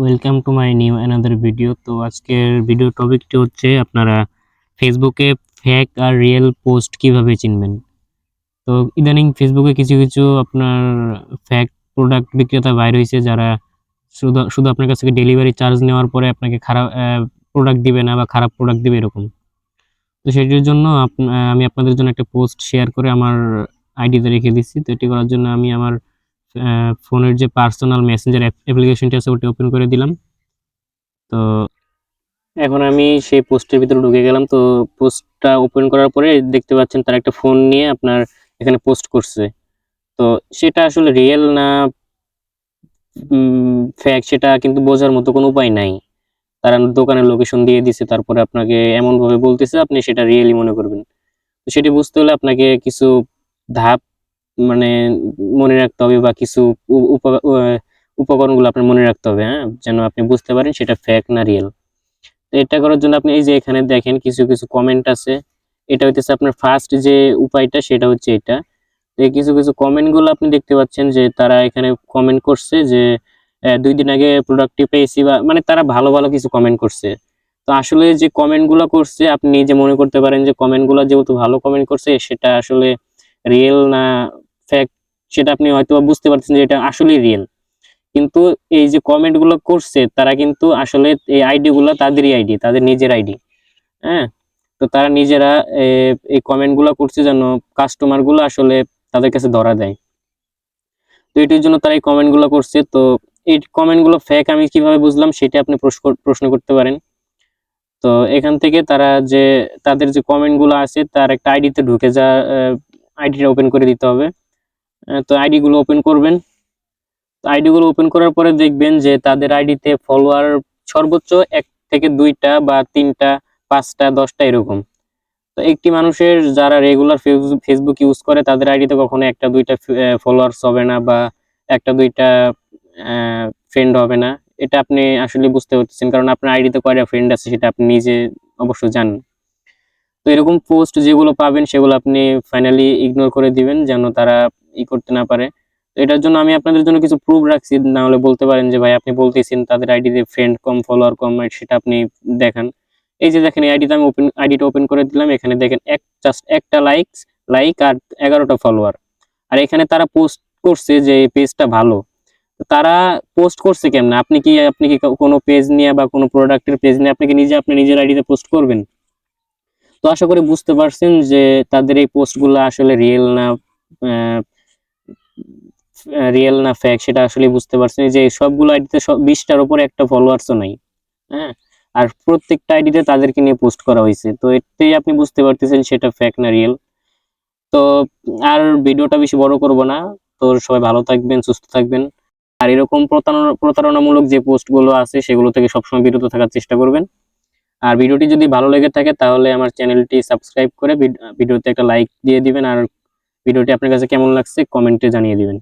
Welcome to my new another video তো আজকের video টপিকটি হচ্ছে আপনারা ফেসবুকে ফেক আর রিয়েল পোস্ট কীভাবে চিনবেন? তো ইদানিং ফেসবুকে কিছু কিছু আপনার ফেক প্রোডাক্ট বিক্রেতা বাইর হয়েছে যারা শুধু শুধু আপনার কাছ থেকে ডেলিভারি চার্জ নেওয়ার পরে আপনাকে খারাপ প্রোডাক্ট দিবে না বা খারাপ প্রোডাক্ট দিবে এরকম। তো সেটির জন্য আমি আপনাদের জন্য একটা পোস্ট শেয়ার করে আমার আইডিতে রেখে দিচ্ছি। তো এটি করার জন্য আমি আমার ফোনের যে পার্সোনাল মেসেঞ্জার অ্যাপ্লিকেশনটি আছে, ওটি ওপেন করে দিলাম। তো এখন আমি সেই পোস্টের ভিতরে ঢুকে গেলাম। তো পোস্টটা ওপেন করার পরে দেখতে পাচ্ছেন তার একটা ফোন নিয়ে আপনার এখানে পোস্ট করছে। তো সেটা আসলে রিয়েল না ফ্যাক সেটা কিন্তু বোঝার মতো কোনো উপায় নাই। তারা দোকানের লোকেশন দিয়ে দিছে, তারপরে আপনাকে এমন ভাবে বলতেছে, আপনি সেটা রিয়েলি মনে করবেন। তো সেটি বুঝতে হলে আপনাকে কিছু ধাপ মানে মনে রাখতে হবে বা কিছু উপকরণগুলো আপনার মনে রাখতে হবে হ্যাঁ? যেন আপনি বুঝতে পারেন সেটা ফেক না রিয়েল এটা করার জন্য আপনি এই যে এখানে দেখেন কিছু কিছু কমেন্ট আছে। এটা হইতেছে আপনার ফার্স্ট যে উপায়টা সেটা হচ্ছে এটা। কিছু কিছু কমেন্টগুলো আপনি দেখতে পাচ্ছেন যে তারা এখানে কমেন্ট করছে যে দুই দিন আগে প্রোডাক্টটি পেয়েছি বা মানে তারা ভালো ভালো কিছু কমেন্ট করছে। তো আসলে যে কমেন্টগুলো করছে, আপনি নিজে মনে করতে পারেন যে কমেন্টগুলো যেহেতু ভালো কমেন্ট করছে, সেটা আসলে রিয়েল না ফেক সেটা আপনি হয়তো বুঝতে পারছেন যে এটা আসলে রিয়েল কিন্তু এই যে কমেন্টগুলো করছে, তারা কিন্তু আসলে এই আইডি গুলো তাদেরই আইডি তাদের নিজের আইডি হ্যাঁ? তো তারা নিজেরা এই কমেন্টগুলো করছে যেন কাস্টমারগুলো আসলে তাদের কাছে ধরা দেয়। তো এটির জন্য তারা এই কমেন্টগুলো করছে। তো এই কমেন্টগুলো ফেক আমি কীভাবে বুঝলাম সেটা আপনি প্রশ্ন- করতে পারেন। তো এখান থেকে তারা যে, তাদের যে কমেন্টগুলো আছে, তার একটা আইডিতে ঢুকে যা আইডিটা ওপেন করে দিতে হবে। তো আইডি গুলো ওপেন করবেন। আইডি গুলো ওপেন করার পরে দেখবেন যে তাদের আইডিতে ফলোয়ার সর্বোচ্চ এক থেকে দুইটা বা তিনটা, পাঁচটা, দশটা এরকম। তো একটি মানুষের যারা রেগুলার ফেসবুক ইউজ করে, তাদের আইডিতে কখনো একটা, দুইটা ফলোয়ার্স হবে না বা একটা, দুইটা ফ্রেন্ড হবে না। এটা আপনি আসলে বুঝতে পারতেছেন, কারণ আপনার আইডিতে কয়টা ফ্রেন্ড আছে সেটা আপনি নিজে অবশ্য জানেন। তো এরকম পোস্ট যেগুলো পাবেন, সেগুলো আপনি ফাইনালি ইগনোর করে দিবেন, যেন তারা ই করতে না পারে। তো এটার জন্য আমি আপনাদের জন্য কিছু প্রুফ রাখছি, না হলে বলতে পারেন যে, ভাই, আপনি বলতেছেন তাদের আইডিতে ফ্রেন্ড কম ফলোয়ার কম সেটা আপনি দেখান। এই যে দেখেন, এই আইডিতে আমি ওপেন আইডিটা ওপেন করে দিলাম। এখানে দেখেন, এক জাস্ট একটা লাইকস লাইক আর এগারোটা ফলোয়ার আর এখানে তারা পোস্ট করছে যে, এই পেজটা ভালো। তারা পোস্ট করছে কেমন? আপনি কি আপনি কি কোনো পেজ নিয়ে বা কোনো প্রোডাক্টের পেজ নিয়ে আপনি কি নিজে, আপনি নিজের আইডিতে পোস্ট করবেন? তো আশা করি বুঝতে পারছেন যে, তাদের এই পোস্টগুলো আসলে রিয়েল না রিয়েল না ফেক সেটা আসলে বুঝতে পারছেন। যে সবগুলো আইডিতে সব বিশটার উপরে একটা ফলোয়ার্সও নাই হ্যাঁ? আর প্রত্যেকটা আইডিতে তাদেরকে নিয়ে পোস্ট করা হয়েছে। তো এতেই আপনি বুঝতে পারতেছেন সেটা ফেক না রিয়েল তো আর ভিডিওটা বেশি বড় করব না। তো সবাই ভালো থাকবেন, সুস্থ থাকবেন। আর এরকম প্রতারণা, প্রতারণামূলক যে পোস্টগুলো আছে, সেগুলো থেকে সবসময় বিরত থাকার চেষ্টা করবেন। আর ভিডিওটি যদি ভালো লেগে থাকে, তাহলে আমার চ্যানেলটি সাবস্ক্রাইব করে ভিডিওতে একটা লাইক দিয়ে দিবেন। আর ভিডিওটি আপনার কাছে কেমন লাগছে কমেন্টে জানিয়ে দিবেন।